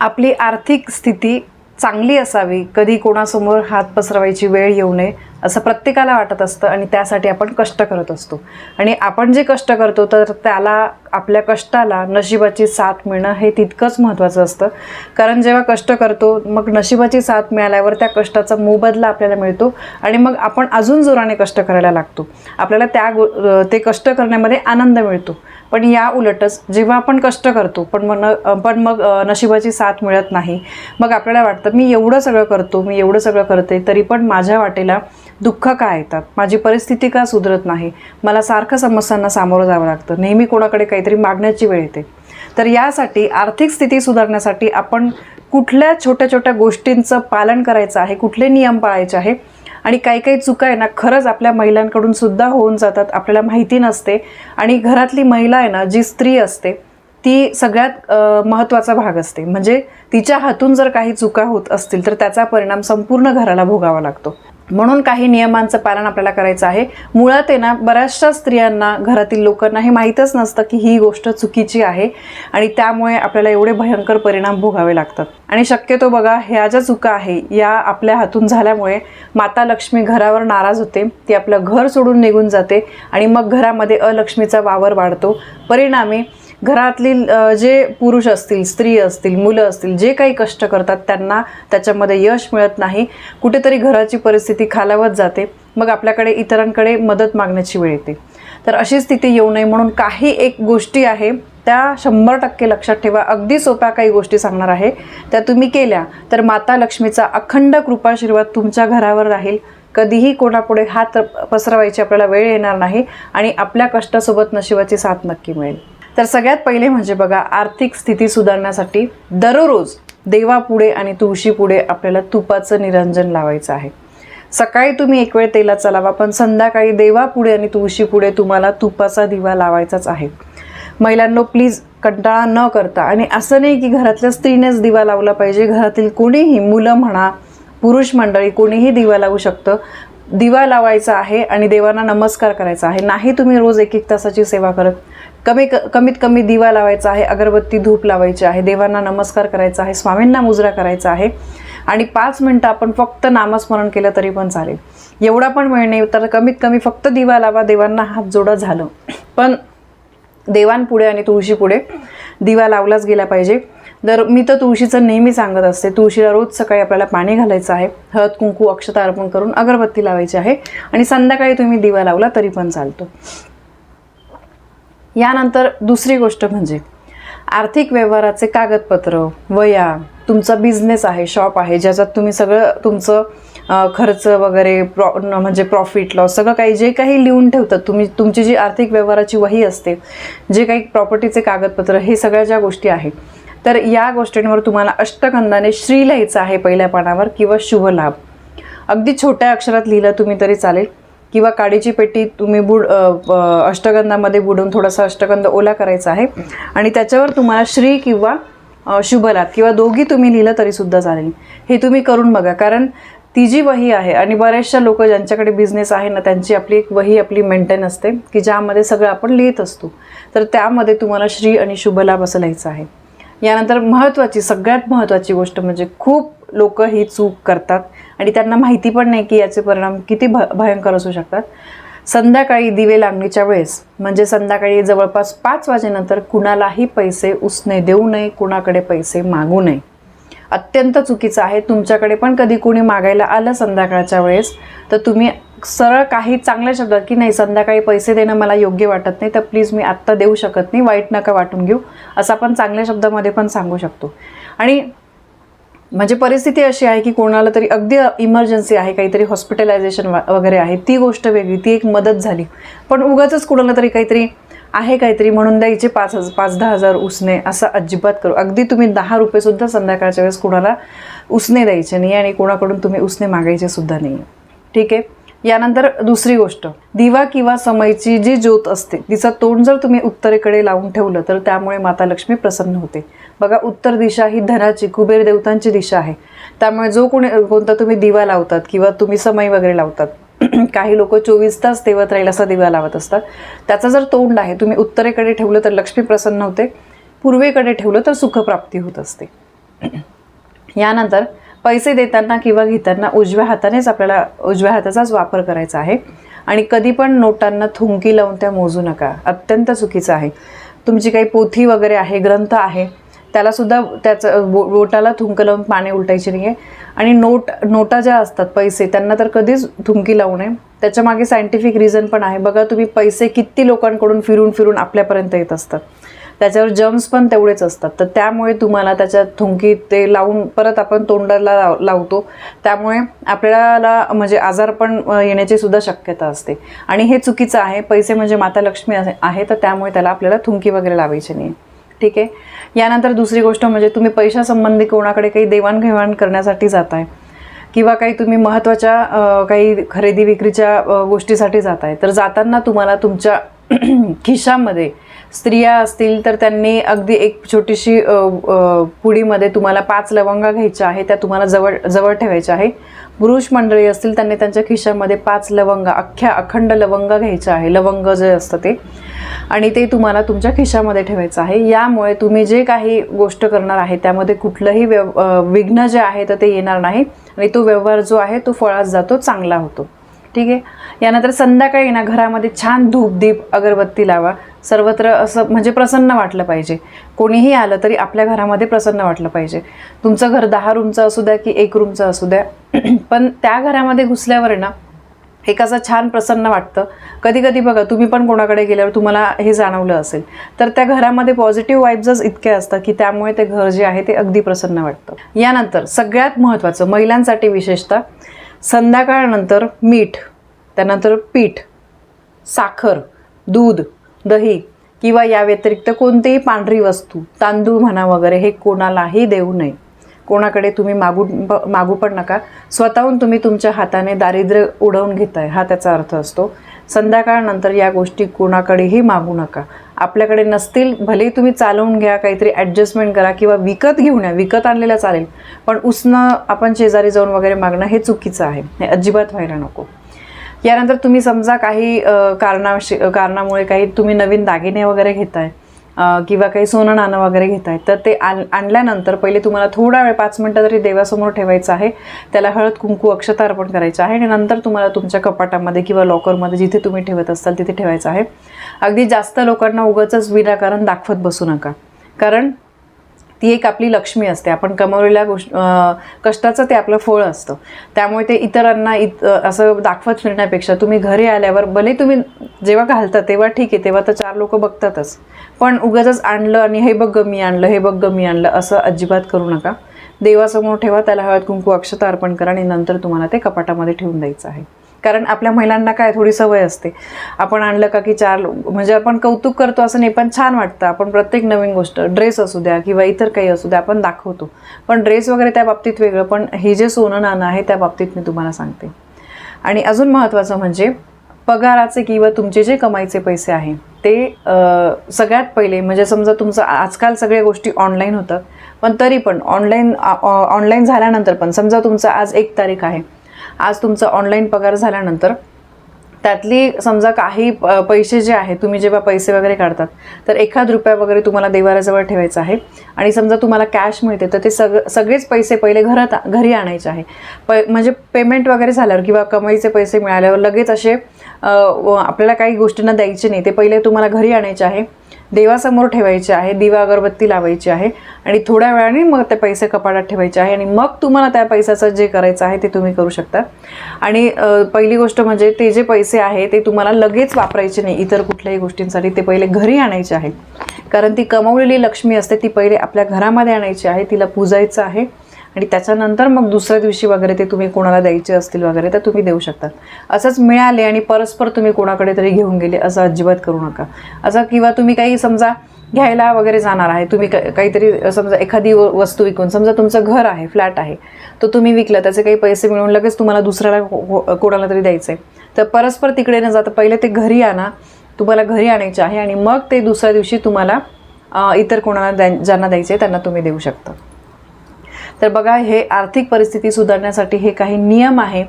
आपली आर्थिक स्थिती चांगली असावी कधी कोणासमोर हात पसरवायची वेळ येऊ नये असं प्रत्येकाला वाटत असतं आणि त्यासाठी आपण कष्ट करत असतो. आणि आपण जे कष्ट करतो तर त्याला आपल्या कष्टाला नशिबाची साथ मिळणं हे तितकंच महत्त्वाचं असतं. कारण जेव्हा कष्ट करतो मग नशिबाची साथ मिळाल्यावर त्या कष्टाचा मोबदला आपल्याला मिळतो आणि मग आपण अजून जोराने कष्ट करायला लागतो. आपल्याला त्या गो ते कष्ट करण्यामध्ये आनंद मिळतो. पण या उलटच जेव्हा आपण कष्ट करतो पण मग न- पण मग नशिबाची साथ मिळत नाही मग आपल्याला वाटतं मी एवढं सगळं करतो मी एवढं सगळं करते तरी पण माझ्या वाटेला दुःख का येतात? माझी परिस्थिती का सुधरत नाही? मला सारखं समस्यांना सामोरं जावं लागतं. नेहमी कोणाकडे काहीतरी मागण्याची वेळ येते. तर यासाठी आर्थिक स्थिती सुधारण्यासाठी आपण कुठल्या छोट्या छोट्या गोष्टींचं पालन करायचं आहे? कुठले नियम पाळायचे आहे? आणि काही काही चुका आहे ना खरंच आपल्या महिलांकडून सुद्धा होऊन जातात. आपल्याला माहिती नसते. आणि घरातली महिला आहे ना जी स्त्री असते ती सगळ्यात महत्त्वाचा भाग असते. म्हणजे तिच्या हातून जर काही चुका होत असतील तर त्याचा परिणाम संपूर्ण घराला भोगावा लागतो. म्हणून काही नियमांचं पालन आपल्याला करायचं आहे. मुळात आहे ना बऱ्याचशा स्त्रियांना घरातील लोकांना हे माहीतच नसतं की ही गोष्ट चुकीची आहे आणि त्यामुळे आपल्याला एवढे भयंकर परिणाम भोगावे लागतात. आणि शक्यतो बघा ह्या ज्या चुका आहे या आपल्या हातून झाल्यामुळे माता लक्ष्मी घरावर नाराज होते. ती आपलं घर सोडून निघून जाते आणि मग घरामध्ये अलक्ष्मीचा वावर वाढतो. परिणामी घरातील जे पुरुष असतील स्त्री असतील मुलं असतील जे काही कष्ट करतात त्यांना त्याच्यामध्ये यश मिळत नाही. कुठेतरी घराची परिस्थिती खालावत जाते. मग आपल्याकडे इतरांकडे मदत मागण्याची वेळ येते. तर अशी स्थिती येऊ नये म्हणून काही एक गोष्टी आहे त्या शंभर टक्के लक्षात ठेवा. अगदी सोप्या काही गोष्टी सांगणार आहे. त्या तुम्ही केल्या तर माता लक्ष्मीचा अखंड कृपाशीर्वाद तुमच्या घरावर राहील. कधीही कोणापुढे हात पसरवायची आपल्याला वेळ येणार नाही आणि आपल्या कष्टासोबत नशिबाची साथ नक्की मिळेल. तर सगळ्यात पहिले म्हणजे बघा आर्थिक स्थिती सुधारण्यासाठी दररोज देवापुढे आणि तुळशीपुढे आपल्याला तुपाचं निरंजन लावायचं आहे. सकाळी तुम्ही एक वेळ तेलाचा लावा पण संध्याकाळी देवापुढे आणि तुळशीपुढे तुम्हाला तुपाचा दिवा लावायचाच आहे. महिलांनो प्लीज कंटाळा न करता आणि असं नाही की घरातल्या स्त्रीनेच दिवा लावला पाहिजे. घरातील कोणीही मुलं म्हणा पुरुष मंडळी कोणीही दिवा लावू शकतं. दिवा लावायचा आहे आणि देवांना नमस्कार करायचा आहे. नाही तुम्ही रोज एक एक तासाची सेवा करत कमी क कमीत कमी दिवा लावायचा आहे अगरबत्ती धूप लावायची आहे देवांना नमस्कार करायचा आहे स्वामींना मुजरा करायचा आहे. आणि पाच मिनटं आपण फक्त नामस्मरण केलं तरी पण चालेल. एवढा पण वेळ नाही तर कमीत कमी फक्त दिवा लावा देवांना हात जोडा झालं. पण देवांपुढे आणि तुळशीपुढे दिवा लावलाच गेला पाहिजे. तर मी तर तुळशीचं नेहमी सांगत असते तुळशीला रोज सकाळी आपल्याला पाणी घालायचं आहे हळद कुंकू अक्षता अर्पण करून अगरबत्ती लावायची आहे. आणि संध्याकाळी तुम्ही दिवा लावला तरी पण चालतो. यानंतर दुसरी गोष्ट म्हणजे आर्थिक व्यवहाराचे कागदपत्र वया तुमचा बिझनेस आहे शॉप आहे ज्याच्यात तुम्ही सगळं तुमचं खर्च वगैरे प्रॉ म्हणजे प्रॉफिट लॉस सगळं काही जे काही लिहून ठेवतात तुम्ही तुमची जी आर्थिक व्यवहाराची वही असते जे काही प्रॉपर्टीचे कागदपत्र हे सगळ्या ज्या गोष्टी आहेत तर या गोष्टींवर तुम्हाला अष्टगंधाने श्री लिहायचं आहे पहिल्या पानावर किंवा शुभ लाभ. अगदी छोट्या अक्षरात लिहिलं तुम्ही तरी चालेल. किंवा काडीची पेटी तुम्ही बुड अष्टगंधामध्ये बुडून थोडासा अष्टगंध ओला करायचा आहे. आणि त्याच्यावर तुम्हाला श्री किंवा शुभलाभ किंवा दोघी तुम्ही लिहिलं तरीसुद्धा चालेल. हे तुम्ही करून बघा. कारण ती जी वही आहे आणि बऱ्याचशा लोक ज्यांच्याकडे बिझनेस आहे ना त्यांची आपली एक वही आपली मेंटेन असते की ज्यामध्ये सगळं आपण लिहित असतो. तर त्यामध्ये तुम्हाला श्री आणि शुभलाभ असं लिहायचं आहे. यानंतर महत्त्वाची सगळ्यात महत्त्वाची गोष्ट म्हणजे खूप लोक ही चूक करतात. आणि त्यांना माहिती पण नाही की याचे परिणाम किती भ भयंकर असू शकतात. संध्याकाळी दिवे लागणीच्या वेळेस म्हणजे संध्याकाळी जवळपास पाच वाजेनंतर कुणालाही पैसे उसने देऊ नये कुणाकडे पैसे मागू नये. अत्यंत चुकीचं आहे. तुमच्याकडे पण कधी कोणी मागायला आलं संध्याकाळच्या वेळेस तर तुम्ही सरळ काही चांगल्या शब्दात की नाही संध्याकाळी पैसे देणं मला योग्य वाटत नाही तर प्लीज मी आत्ता देऊ शकत नाही वाईट नका वाटून घेऊ असं आपण चांगल्या शब्दामध्ये पण सांगू शकतो. आणि म्हणजे परिस्थिती अशी आहे की कोणाला तरी अगदी इमर्जन्सी आहे काहीतरी हॉस्पिटलायझेशन वगैरे आहे ती गोष्ट वेगळी ती एक मदत झाली. पण उगाच कोणाला तरी काहीतरी आहे काहीतरी म्हणून द्यायचे पाच हजार पाच दहा हजार उसने असं अजिबात करू. अगदी तुम्ही दहा रुपयेसुद्धा संध्याकाळच्या वेळेस कुणाला उसने द्यायचे नाही आणि कोणाकडून तुम्ही उसने मागायचे सुद्धा नाही ठीक आहे? यानंतर दुसरी गोष्ट. दिवा किंवा समयची जी ज्योत असते तिचं तोंड जर तुम्ही उत्तरेकडे लावून ठेवलं तर त्यामुळे माता लक्ष्मी प्रसन्न होते. बघा उत्तर दिशा ही धनाची कुबेर देवतांची दिशा आहे. त्यामुळे जो कोणी कोणता तुम्ही दिवा लावतात किंवा तुम्ही समय वगैरे लावतात काही लोक चोवीस तास तेवत राहील असा दिवा लावत असतात. त्याचं जर तोंड आहे तुम्ही उत्तरेकडे ठेवलं तर लक्ष्मी प्रसन्न होते पूर्वेकडे ठेवलं तर सुखप्राप्ती होत असते. यानंतर पैसे देताना किंवा घेताना उजव्या हातानेच आपल्याला उजव्या हाताचाच वापर करायचा आहे. आणि कधी पण नोटांना थुंकी लावून त्या मोजू नका. अत्यंत चुकीचं आहे. तुमची काही पोथी वगैरे आहे ग्रंथ आहे त्यालासुद्धा त्याचं बो बोटाला थुंक लावून पाणी उलटायची नाही आहे आणि नोट नोटा ज्या असतात पैसे त्यांना तर कधीच थुंकी लावू नये. त्याच्यामागे सायंटिफिक रिझन पण आहे. बघा तुम्ही पैसे किती लोकांकडून फिरून फिरून आपल्यापर्यंत येत असतात. त्याच्यावर जम्स पण तेवढेच असतात. तर त्यामुळे तुम्हाला त्याच्यात थुंकी ते लावून परत आपण तोंडाला लाव लावतो. त्यामुळे आपल्याला म्हणजे आजार पण येण्याची सुद्धा शक्यता असते. आणि हे चुकीचं आहे. पैसे म्हणजे माता लक्ष्मी आहे आहे, तर त्यामुळे त्याला आपल्याला थुंकी वगैरे लावायची नाही ठीक आहे? यानंतर दुसरी गोष्ट म्हणजे तुम्ही पैशासंबंधी कोणाकडे काही देवाणघेवाण करण्यासाठी जाताय किंवा काही तुम्ही महत्त्वाच्या काही खरेदी विक्रीच्या गोष्टीसाठी जाताय. तर जाताना तुम्हाला तुमच्या खिशामध्ये स्त्रिया असतील तर त्यांनी अगदी एक छोटीशी पुडीमध्ये तुम्हाला पाच लवंगा घ्यायच्या आहे त्या तुम्हाला जवळ जवळ ठेवायच्या आहे पुरुष मंडळी असतील त्यांनी त्यांच्या खिशामध्ये पाच लवंगा अख्ख्या अखंड लवंगा घ्यायच्या आहे. लवंग जे असतं ते. आणि ते तुम्हाला तुमच्या खिशामध्ये ठेवायचं आहे. यामुळे तुम्ही जे काही गोष्ट करणार आहे त्यामध्ये कुठलंही व्यव विघ्न जे आहे तर ते येणार नाही. आणि तो व्यवहार जो आहे तो फळास जातो चांगला होतो. ठीक आहे? यानंतर संध्याकाळी ना घरामध्ये छान धूप दीप अगरबत्ती लावा. सर्वत्र असं म्हणजे प्रसन्न वाटलं पाहिजे. कोणीही आलं तरी आपल्या घरामध्ये प्रसन्न वाटलं पाहिजे. तुमचं घर दहा रूमचं असू द्या की एक रूमचं असू द्या. पण त्या घरामध्ये घुसल्यावर ना हे कसं छान प्रसन्न वाटतं. कधी कधी बघा तुम्ही पण कोणाकडे गेल्यावर तुम्हाला हे जाणवलं असेल. तर त्या घरामध्ये पॉझिटिव्ह वाईब्सच इतके असतात की त्यामुळे ते घर जे आहे ते अगदी प्रसन्न वाटतं. यानंतर सगळ्यात महत्त्वाचं महिलांसाठी विशेषतः संध्याकाळनंतर मीठ त्यानंतर पीठ साखर दूध दही किंवा या व्यतिरिक्त कोणतीही पांढरी वस्तू तांदूळ म्हणा वगैरे हे कोणालाही देऊ नये. कोणाकडे तुम्ही मागू मागू पण नका. स्वतःहून तुम्ही तुमच्या हाताने दारिद्र्य उडवून घेताय हा त्याचा अर्थ असतो. संध्याकाळनंतर या गोष्टी कोणाकडेही मागू नका. आपल्याकडे नसतील भलेही तुम्ही चालवून घ्या काहीतरी ॲडजस्टमेंट करा किंवा विकत घेऊन या विकत आणलेला चालेल. पण उसनं आपण शेजारी जाऊन वगैरे मागणं हे चुकीचं आहे. हे अजिबात व्हायला नको. यानंतर तुम्ही समजा काही कारणाशी कारणामुळे काही तुम्ही नवीन दागिने वगैरे घेताय. आहे किंवा काही सोनं नाणं वगैरे घेत आहेत. तर ते आण आणल्यानंतर पहिले तुम्हाला थोडा वेळ पाच मिनटं तरी देवासमोर ठेवायचं आहे. त्याला हळद कुंकू अक्षता अर्पण करायचं आहे. आणि नंतर तुम्हाला तुमच्या कपाटामध्ये किंवा लॉकरमध्ये जिथे तुम्ही ठेवत असाल तिथे ठेवायचं आहे. अगदी जास्त लोकांना उगाचच विनाकारण दाखवत बसू नका. कारण ती एक आपली लक्ष्मी असते. आपण कमवलेल्या गोष्ट कष्टाचं ते आपलं फळ असतं. त्यामुळे ते इतरांना इत असं दाखवत फिरण्यापेक्षा तुम्ही घरी आल्यावर भले तुम्ही जेव्हा घालतात तेव्हा ठीक आहे तेव्हा तर चार लोक बघतातच. पण उगाचच आणलं आणि हे बघ मी आणलं हे बघ ग मी आणलं असं अजिबात करू नका. देवासमोर ठेवा त्याला हळद कुंकू अक्षता अर्पण करा आणि नंतर तुम्हाला ते कपाटामध्ये ठेवून द्यायचं आहे. कारण आपल्या महिलांना काय थोडी सवय असते. आपण आणलं का की चार लोक म्हणजे आपण कौतुक करतो असं नाही पण छान वाटतं. आपण प्रत्येक नवीन गोष्ट ड्रेस असू द्या किंवा इतर काही असू द्या आपण दाखवतो. पण ड्रेस वगैरे त्या बाबतीत वेगळं पण हे जे सोनं नाणं आहे त्या बाबतीत मी तुम्हाला सांगते. आणि अजून महत्त्वाचं म्हणजे पगाराचे किंवा तुमचे जे कमाईचे पैसे आहे ते सगळ्यात पहिले म्हणजे समजा तुमचं आजकाल सगळ्या गोष्टी ऑनलाईन होतात पण तरी पण ऑनलाईन ऑनलाईन झाल्यानंतर पण समजा तुमचं आज एक तारीख आहे आज तुमचा ऑनलाईन पगार झाल्यानंतर त्यातली समजा काही प- पैसे जे आहे तुम्ही जेव्हा पैसे वगैरे काढतात तर एखाद रुपया वगैरे तुम्हाला देवाऱ्याजवळ ठेवायचा आहे. आणि समजा तुम्हाला कॅश मिळते तर ते सग सगळेच पैसे पहिले घरात घरी आणायचे आहे. प म्हणजे पेमेंट वगैरे झाल्यावर किंवा कमाईचे पैसे मिळाल्यावर लगेच असे व आपल्याला काही गोष्टींना द्यायचे नाही ते पहिले तुम्हाला घरी आणायचे आहे. देवासमोर ठेवायचे आहे दिवा अगरबत्ती लावायची आहे आणि थोड्या वेळाने मग ते पैसे कपाटात ठेवायचे आहे आणि मग तुम्हाला त्या पैशाचं जे करायचं आहे ते तुम्ही करू शकता. आणि पहिली गोष्ट म्हणजे ते जे पैसे आहे ते तुम्हाला लगेच वापरायचे नाही इतर कुठल्याही गोष्टींसाठी ते पहिले घरी आणायचे आहे. कारण ती कमवलेली लक्ष्मी असते ती पहिले आपल्या घरामध्ये आणायची आहे तिला पूजायचं आहे. आणि त्याच्यानंतर मग दुसऱ्या दिवशी वगैरे ते तुम्ही कोणाला द्यायचे असतील वगैरे तर तुम्ही देऊ शकता असंच मिळाले आणि परस्पर तुम्ही कोणाकडे तरी घेऊन गेले असं अजिबात करू नका. असं किंवा तुम्ही काही समजा घ्यायला वगैरे जाणार आहे तुम्ही काहीतरी समजा एखादी व- वस्तू विकून समजा तुमचं घर आहे फ्लॅट आहे तो तुम्ही विकला त्याचे काही पैसे मिळवून लगेच तुम्हाला दुसऱ्याला कोणाला तरी द्यायचं आहे तर परस्पर तिकडे न जाता पहिले ते घरी आणा तुम्हाला घरी आणायचे आहे आणि मग ते दुसऱ्या दिवशी तुम्हाला इतर कोणाला द्या ज्यांना द्यायचे त्यांना तुम्ही देऊ शकता. तर बघा हे आर्थिक परिस्थिती सुधारण्यासाठी हे काही नियम आहे.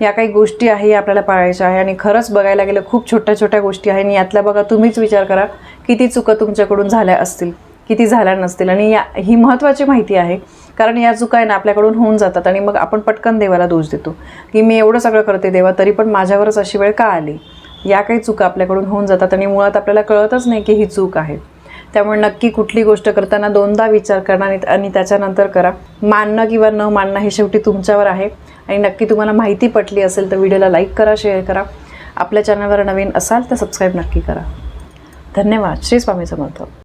या काही गोष्टी आहे या आपल्याला पाळायच्या आहे. आणि खरंच बघायला गेलं खूप छोट्या छोट्या गोष्टी आहे. आणि यातल्या बघा तुम्हीच विचार करा किती चुका तुमच्याकडून झाल्या असतील किती झाल्या नसतील. आणि या ही महत्त्वाची माहिती आहे कारण या चुका आहे ना आपल्याकडून होऊन जातात. आणि मग आपण पटकन देवाला दोष देतो की मी एवढं सगळं करते देवा तरी पण माझ्यावरच अशी वेळ का आली? या काही चुका आपल्याकडून होऊन जातात. आणि मुळात आपल्याला कळतच नाही की ही चूक आहे. त्यामुळे नक्की कुठली गोष्ट करताना दोनदा विचार करा आणि आणि त्याच्यानंतर करा. मानणं किंवा न मानणं हे शेवटी तुमच्यावर आहे. आणि नक्की तुम्हाला माहिती पटली असेल तर व्हिडिओला लाईक करा शेअर करा. आपल्या चॅनलवर नवीन असाल तर सबस्क्राईब नक्की करा. धन्यवाद. श्री स्वामी समर्थ.